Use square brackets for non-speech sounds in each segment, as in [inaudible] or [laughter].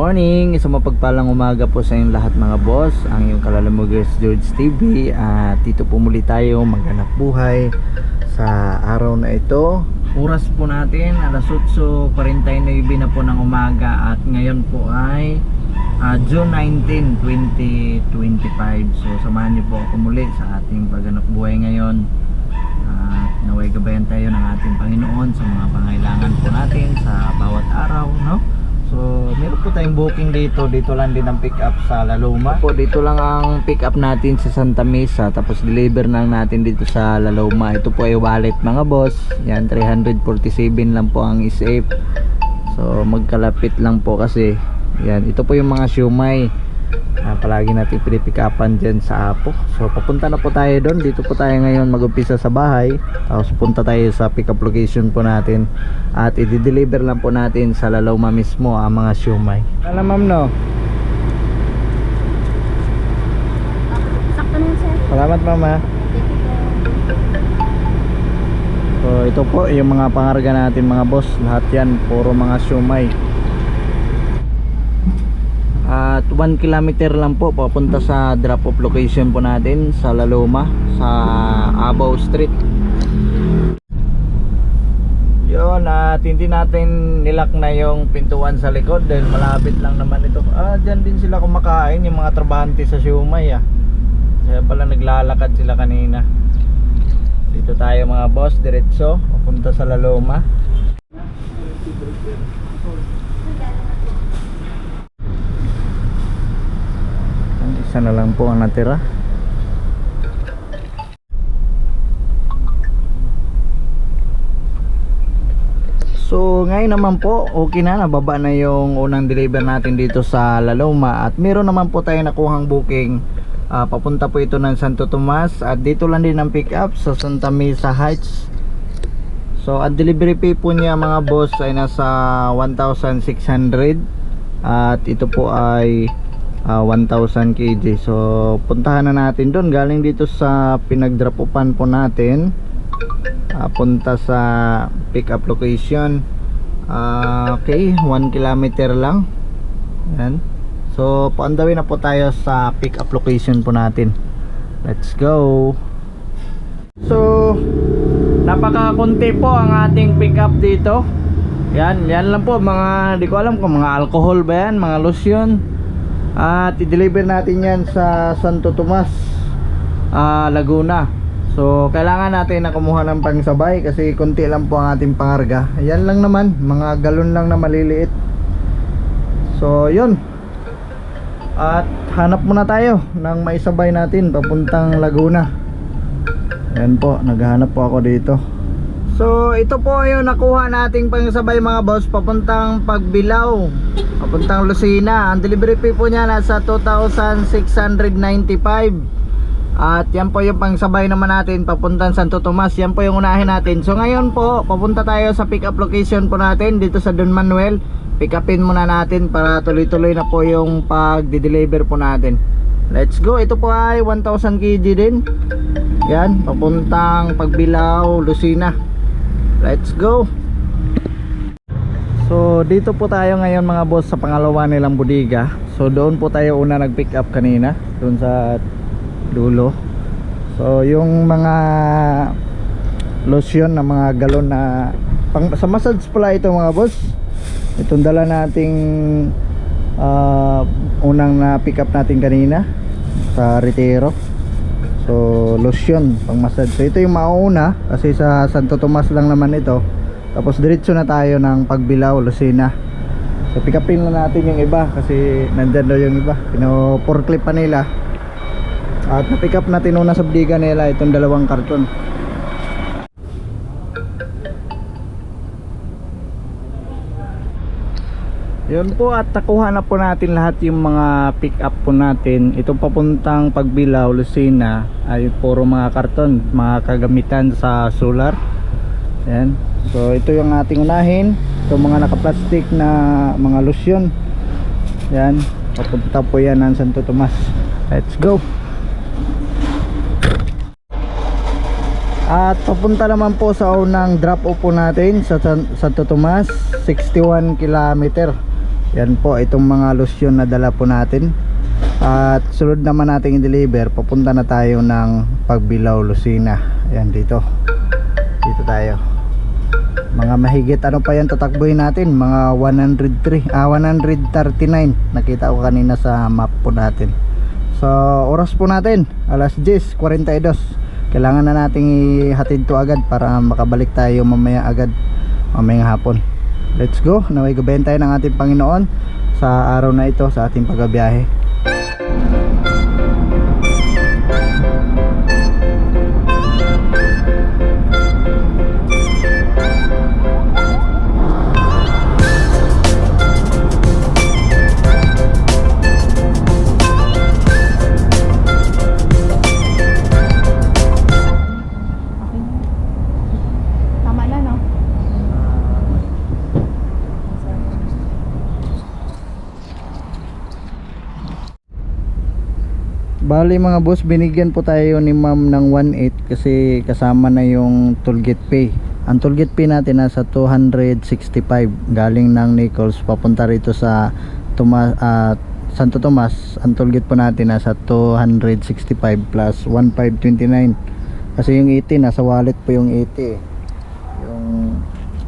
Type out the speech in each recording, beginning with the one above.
morning, isang mapagpalang umaga po sa inyong lahat mga boss. Ang iyong kalalamugers George TV At dito po muli tayo maghanap buhay sa araw na ito. Oras po natin, alas 8.49 na po ng umaga. At ngayon po ay ah, June 19, 2025 So samahan niyo po ako muli sa ating paghanap buhay ngayon. At naway gabayan tayo ng ating Panginoon sa mga pangailangan po natin sa bawat araw, no? Tayong booking dito. Dito lang din ang pick up sa Laloma. Po, dito lang ang pick up natin sa Santa Mesa. Tapos deliver lang natin dito sa Laloma. Ito po ay wallet mga boss. Yan, 347 lang po ang isip. So, magkalapit lang po kasi. Yan, ito po yung mga siumay na palagi natin pinipikapan dyan sa Apo. So papunta na po tayo doon. Dito po tayo ngayon mag-umpisa sa bahay. Tapos punta tayo sa pick up location po natin. At i-deliver lang po natin sa Laloma mismo ang mga siumay alam ma'am no? Sakto nun, sir. salamat mama so ito po yung mga pangarga natin mga boss. Lahat yan puro mga siumay at 1 kilometer lang po papunta sa drop off location po natin sa Laloma sa Abaw Street. Yun at hindi natin nilak na yung pintuan sa likod dahil malapit lang naman ito. Ah dyan din sila kumakain yung mga trabahante sa Siumay ah. Kaya pala naglalakad sila kanina. Dito tayo mga boss diretso papunta sa Laloma isa na lang po ang natira. So ngayon naman po okay na nababa na yung unang deliver natin dito sa Laloma at meron naman po tayo nakuhang booking. Ah, papunta po ito ng Santo Tomas. At dito lang din ang pick up sa Santa Mesa Heights. So ang delivery fee po niya mga boss ay nasa 1,600 at ito po ay ah, 1,000 kg. So puntahan na natin doon galing dito sa pinagdrop upan po natin. Ah, punta sa pick up location. Ah, okay 1 kilometer lang. Yan so paandawin na po tayo sa pick up location po natin. Let's go. So napakakunti po ang ating pick up dito. Yan yan lang po. Mga di ko alam kung mga alcohol ba yan mga lotion at i-deliver natin yan sa Santo Tomas ah, Laguna. So kailangan natin na kumuha ng pangsabay kasi konti lang po ang ating pangarga yan lang naman mga galon lang na maliliit. So yun. At hanap muna tayo ng maisabay natin papuntang Laguna. Ayan po, naghahanap po ako dito So ito po yung nakuha nating pangsabay mga boss Papuntang Pagbilao Papuntang Lucena. Ang delivery fee po niya nasa 2,695 At yan po yung pangsabay naman natin Papuntang Santo Tomas. Yan po yung unahin natin. So ngayon po, papunta tayo sa pick up location po natin Dito sa Don Manuel. Pick muna natin para tuloy-tuloy na po yung pag-deliver po natin. Let's go, ito po ay 1,000 kg din. Yan, papuntang Pagbilao, Lucena. Let's go. So, dito po tayo ngayon mga boss sa pangalawa nilang bodega. So, doon po tayo una nag-pick up kanina, doon sa dulo. So, yung mga lotion na mga galon na pang, sa massage pala ito mga boss. Itong dala nating ah, unang na pick up natin kanina sa Retiro. So lotion pang massage. So ito yung mauna kasi sa Santo Tomas lang naman ito. Tapos diretso na tayo ng Pagbilao, Lucena. So pick upin na natin yung iba kasi nandyan daw yung iba. Pino forklift pa nila. At na-pick up natin una sa biga nila itong dalawang karton. Yun po at nakuha na po natin lahat yung mga pick up po natin. Itong papuntang Pagbilao, Lucena ay puro mga karton, mga kagamitan sa solar. Yan. So ito yung ating unahin. Ito mga naka-plastic na mga lotion. Yan. Papunta po yan ng Santo Tomas. Let's go. At papunta naman po sa unang drop off po natin sa San- Santo Tomas, 61 kilometer. Yan po, itong mga lotion na dala po natin. At sunod naman nating i-deliver, papunta na tayo ng Pagbilao, Lucena. Ayan dito. Dito tayo. Mga mahigit ano pa yan tatakbuhin natin? Mga 103, ah 139. Nakita ko kanina sa map po natin. So, oras po natin, alas 10.42. Kailangan na nating ihatid to agad para makabalik tayo mamaya agad, mamayang hapon. Let's go, naway gabayan ng ating Panginoon sa araw na ito sa ating pagbabiyahe. Bali mga boss, binigyan po tayo ni ma'am ng 1.8 kasi kasama na yung tollgate pay. Ang tollgate pay natin nasa 265 galing ng Nichols papunta rito sa Tuma, ah, Santo Tomas. Ang tollgate po natin nasa 265 plus 1529. Kasi yung 80 nasa wallet po yung 80 eh. Yung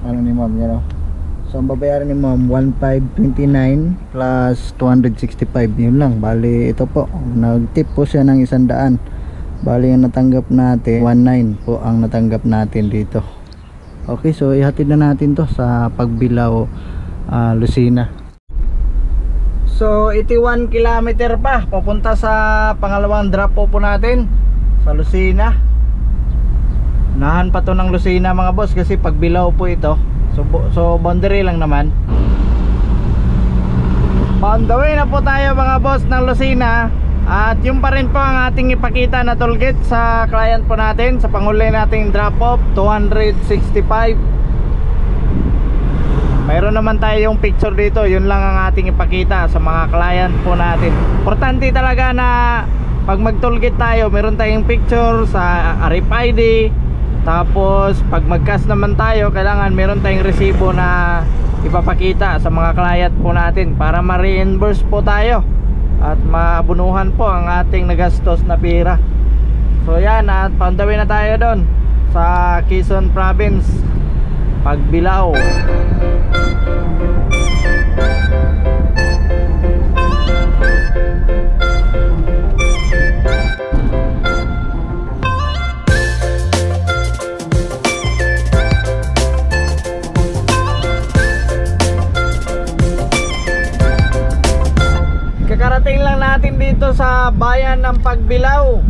ano ni ma'am, yan o. So ang babayaran ni ma'am 1529 plus 265 yun lang. Bali ito po. Nag-tip po siya ng 100. Bali ang natanggap natin 19 po ang natanggap natin dito. Okay, so ihatid na natin to sa Pagbilao ah, Lucena. So 81 kilometer pa papunta sa pangalawang drop po po natin sa Lucena. Nahan pa to ng Lucena mga boss kasi Pagbilao po ito. So, so boundary lang naman. On the way na po tayo mga boss ng Lucena. At yung pa rin po ang ating ipakita na tollgate sa client po natin. Sa panghuli nating drop off 265 Mayroon naman tayo yung picture dito. Yun lang ang ating ipakita sa mga client po natin. Importante talaga na pag mag tollgate tayo Meron tayong picture sa RFID Tapos pag mag-cash naman tayo Kailangan meron tayong resibo na ipapakita sa mga client po natin para ma-reimburse po tayo at maabunuhan po ang ating nagastos na pira so yan at pandawin na tayo doon sa Quezon Province Pagbilao bayan ng Pagbilao.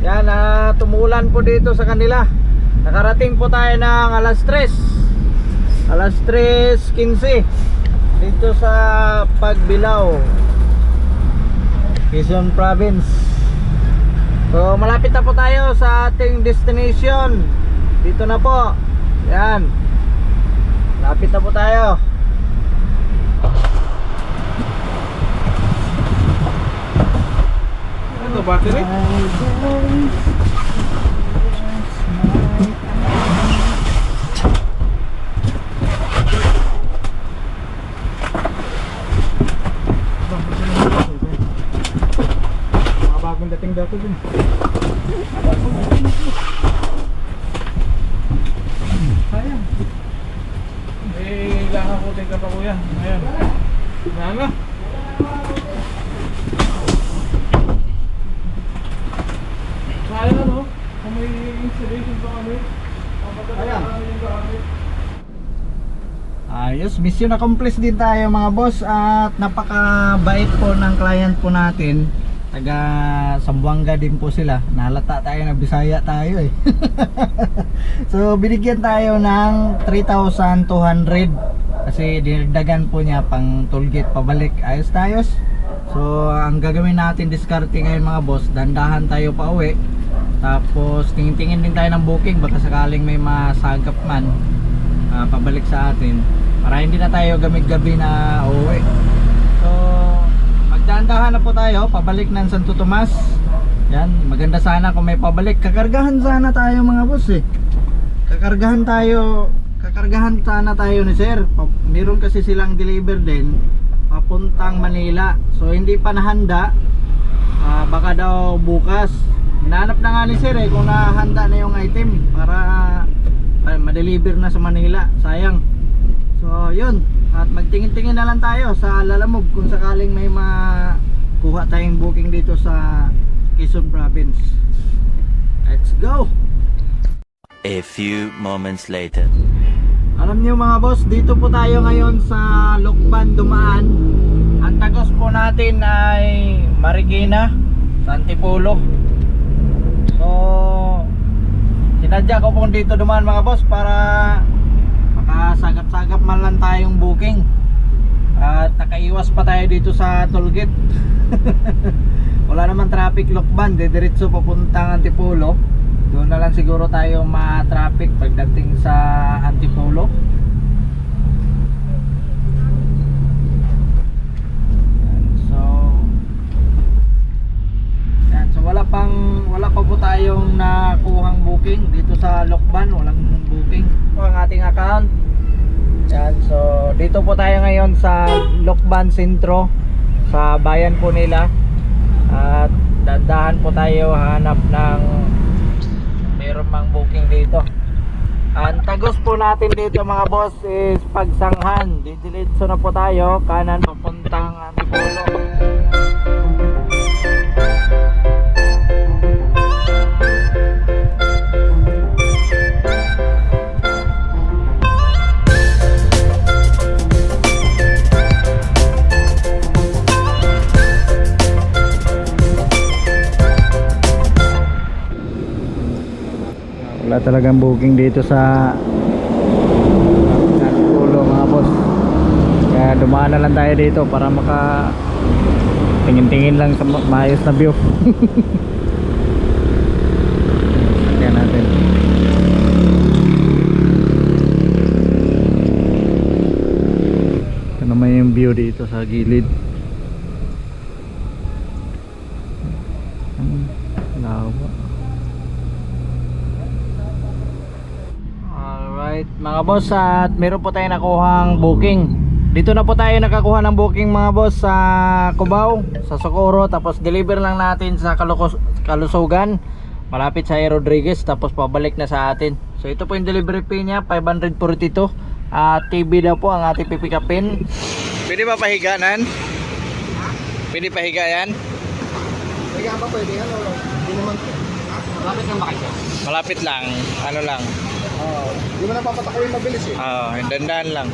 Yan, ah, tumulan po dito sa kanila. Nakarating po tayo ng alas 3. Alas 3.15 dito sa Pagbilao. Quezon Province. So, malapit na po tayo sa ating destination. Dito na po. Yan. Malapit na po tayo. Ano battery? Mga bagong dating dato din. Sayang. Eh, ilangan ko din ka pa kuya. Ayan. Nana. Sayang ano? Kung may installation pa kami. Ayan. yung gamit. Ayos, mission accomplished din tayo mga boss at napakabait po ng client po natin. Taga Sambuanga din po sila. Nalata tayo na Bisaya tayo eh. [laughs] so binigyan tayo ng 3,200 kasi dinagdagan po niya pang tollgate pabalik. Ayos tayo. So ang gagawin natin diskarte ngayon mga boss, dandahan tayo pa uwi. Tapos tingin-tingin din tayo ng booking baka sakaling may masagap man ah, pabalik sa atin para hindi na tayo gamig-gabi na uuwi so magdahan na po tayo pabalik ng Santo Tomas yan maganda sana kung may pabalik kakargahan sana tayo mga boss eh kakargahan tayo kakargahan sana tayo ni sir meron kasi silang deliver din papuntang Manila. So hindi pa nahanda. Ah, baka daw bukas. Hinahanap na nga ni Sir eh kung nahanda na yung item para ah, ma-deliver na sa Manila. Sayang. So yun. At magtingin-tingin na lang tayo sa Lalamove kung sakaling may makuha tayong booking dito sa Quezon Province. Let's go! A few moments later. Alam niyo mga boss, dito po tayo ngayon sa Lokban Dumaan. Ang tagos po natin ay Marikina, sa Antipolo. So, sinadya ko po dito dumaan mga boss para makasagap-sagap man lang tayong booking. At nakaiwas pa tayo dito sa tollgate. [laughs] Wala naman traffic Lokban, didiretso papuntang Antipolo. Doon na lang siguro tayo ma-traffic pagdating sa Antipolo. So Yan, so wala pang wala pa po tayong nakuhang booking dito sa Lokban, walang po ang ating account. Yan, so dito po tayo ngayon sa Lokban Sentro sa bayan po nila. At dandahan po tayo hanap ng meron mang booking dito. Ang tagos po natin dito mga boss is pagsanghan. Didiretso na po tayo kanan papuntang Antipolo. Wala talagang booking dito sa Antipolo mga boss. Kaya dumaan na lang tayo dito para maka tingin-tingin lang sa ma- maayos na view. [laughs] Kaya natin. Ito naman view dito sa gilid. Ang lawa. Alright, mga boss at meron po tayo nakuhang booking. Dito na po tayo nakakuha ng booking mga boss sa Cubao, sa Socorro tapos deliver lang natin sa Kalusugan malapit sa. Rodriguez tapos pabalik na sa atin. So ito po yung delivery fee niya 542 at TV daw po ang ating pipikapin. Pwede ba pahiga nan? Pwede pahiga yan? Kaya ba pwede yan o hindi naman? Malapit lang ba kayo? Malapit lang, ano lang. Oo. Hindi mo na papatakuin mabilis eh. Oo, dandan lang.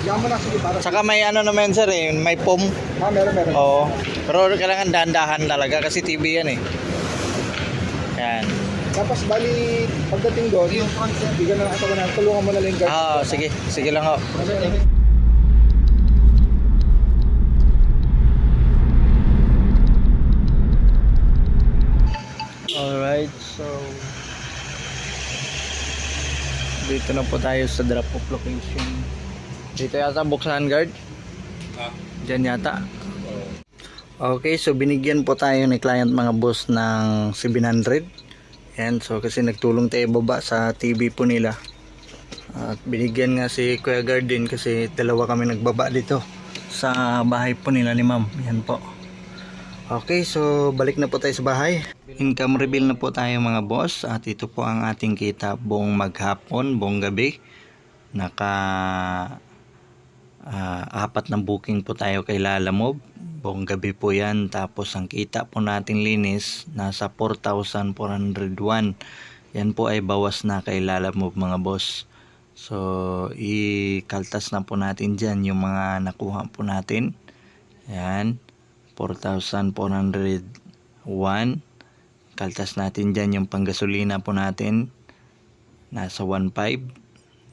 Diyan mo na sige para. Saka may ano naman sir eh, may pom. Ah, meron meron. Oo. Pero kailangan dahan-dahan talaga kasi TV yan eh. Yan. Tapos bali pagdating doon, yung concept, bigyan na ako na tulungan mo na lang yung guard. Ah, sige. Sige lang ho. Alright, so dito na po tayo sa drop off location. Dito yata buksan guard. Diyan yata. Okay, so binigyan po tayo ni client mga boss ng 700. Yan, so kasi nagtulong tayo baba sa TV po nila. At binigyan nga si Kuya Garden kasi dalawa kami nagbaba dito sa bahay po nila ni ma'am. Yan po. Okay, so balik na po tayo sa bahay. Income reveal na po tayo mga boss at ito po ang ating kita buong maghapon, buong gabi. Naka ah, apat na booking po tayo kay Lalamove. Buong gabi po yan. Tapos ang kita po natin linis nasa 4,401. Yan po ay bawas na kay Lalamove mga boss. So, ikaltas na po natin dyan yung mga nakuha po natin. Yan. 4,401. Kaltas natin dyan yung panggasolina po natin. Nasa 1,500.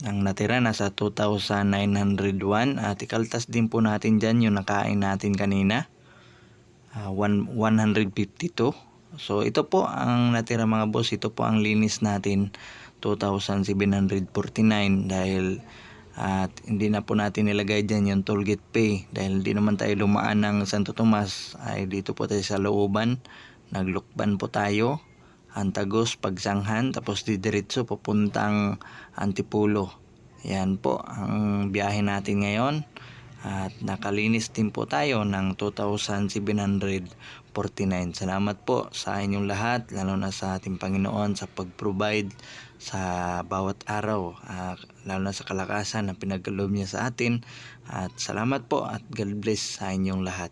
Ang natira nasa 2,901. At ikaltas din po natin dyan yung nakain natin kanina. Ah, one- 152. So ito po ang natira mga boss. Ito po ang linis natin. 2,749 dahil at hindi na po natin nilagay dyan yung toll gate pay. Dahil hindi naman tayo lumaan ng Santo Tomas ay dito po tayo sa looban. Naglukban po tayo. Antagos, Pagsanghan tapos didiretso papuntang Antipolo. Yan po ang biyahe natin ngayon. At nakalinis din po tayo ng 2,749. Salamat po sa inyong lahat, lalo na sa ating Panginoon sa pag-provide sa bawat araw, ah, lalo na sa kalakasan na pinagkaloob niya sa atin. At salamat po at God bless sa inyong lahat.